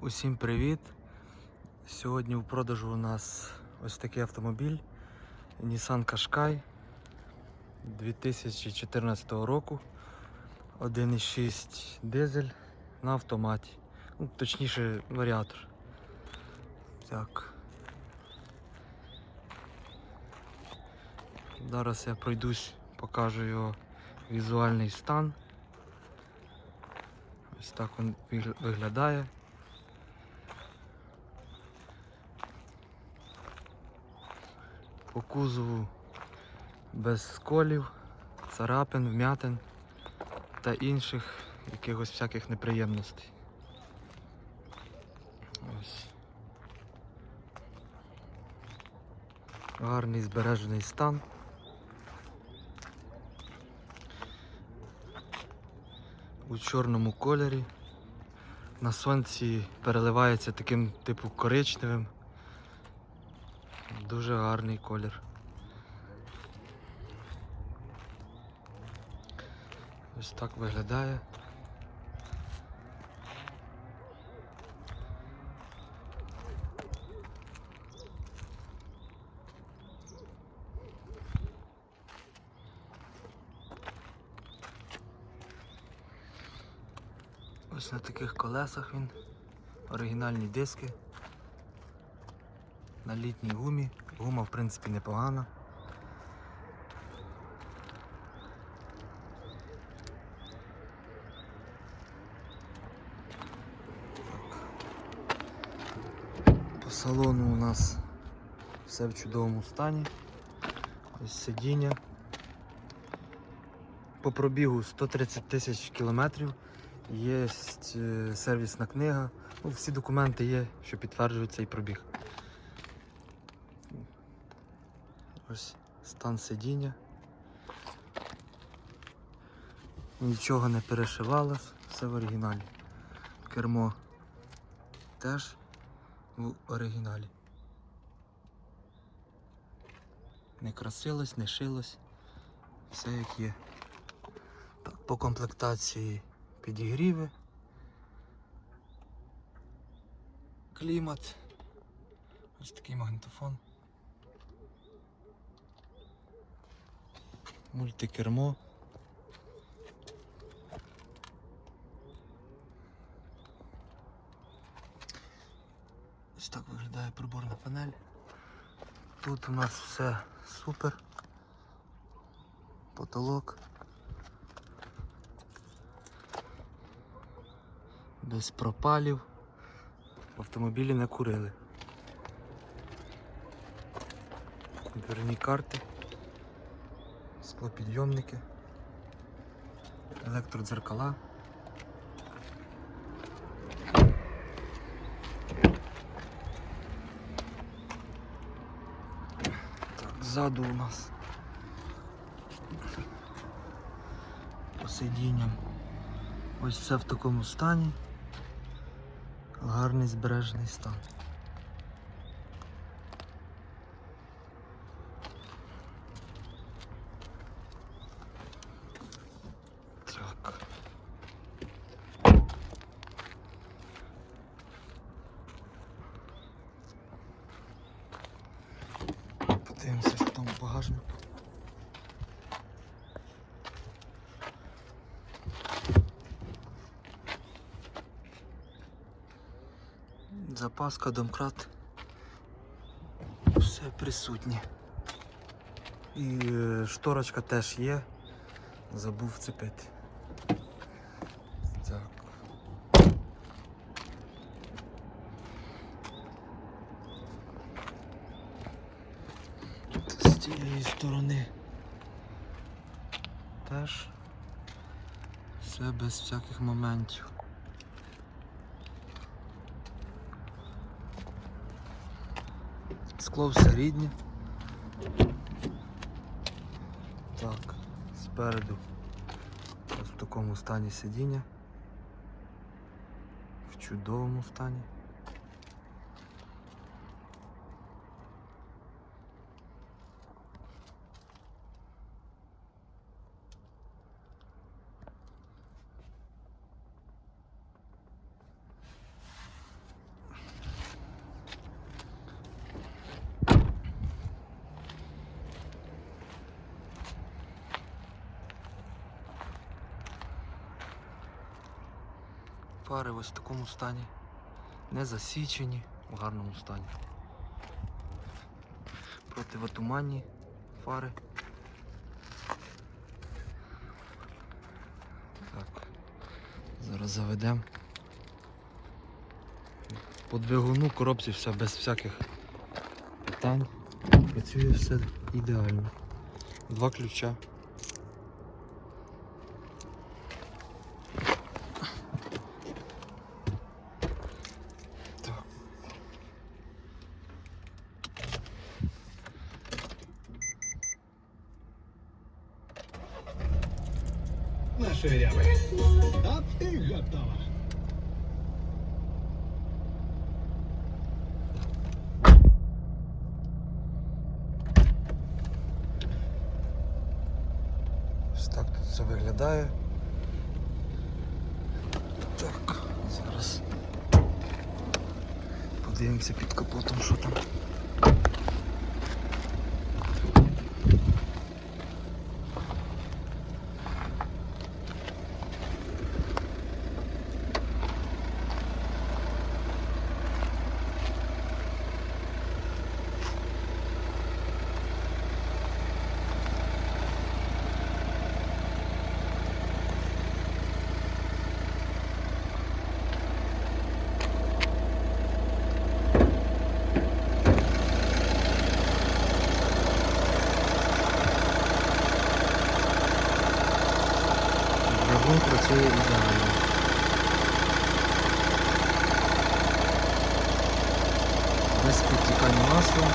Усім привіт! Сьогодні в продажу у нас ось такий автомобіль Nissan Qashqai 2014 року. 1,6 дизель на автоматі. Ну, точніше варіатор. Так. Зараз я пройдусь, покажу його візуальний стан. Ось так він виглядає. По кузову без сколів, царапин, вмятин та інших якихось всяких неприємностей. Ось. Гарний збережений стан. У чорному кольорі. На сонці переливається таким типу коричневим. Дуже гарний колір. Ось так виглядає. Ось на таких колесах він. Оригінальні диски. На літній гумі. Гума в принципі непогана. По салону у нас все в чудовому стані. Ось сидіння. По пробігу 130 тисяч кілометрів. Є е, сервісна книга. Ну, всі документи є, що підтверджують цей пробіг. Ось стан сидіння. Нічого не перешивалось, все в оригіналі. Кермо теж в оригіналі. Не красилось, не шилось, все як є. По комплектації підігріви. Клімат. Ось такий магнітофон. Мультикермо. Ось так виглядає приборна панель. Тут у нас все супер. Потолок. Без пропалів. Автомобілі не курили. Дверні карти, склопідйомники, електродзеркала. Так, ззаду у нас по сидінням. Ось все в такому стані. Гарний збережений стан. Так. Подивимося, що там в багажнику. Запаска, домкрат. Все присутнє. І е, шторочка теж є. Забув вцепити. Так. З цієї сторони теж все без всяких моментів. Скло все рідне. Так, спереду ось в такому стані сидіння. В чудовому стані. Фари ось в такому стані. Не засічені, в гарному стані. Противотуманні фари. Так. Зараз заведемо. По двигуну коробці все без всяких питань. Працює все ідеально. Два ключа. На ширяве. А ти готова. Ось так тут все виглядає. Так, зараз подивимося під капотом, що там. Двигун працює ідеально. Без підтікання масла.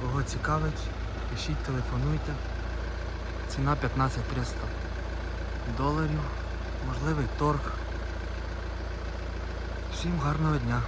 Кого цікавить, пишіть, телефонуйте. Ціна 15300 доларів. Можливий торг. Всім гарного дня.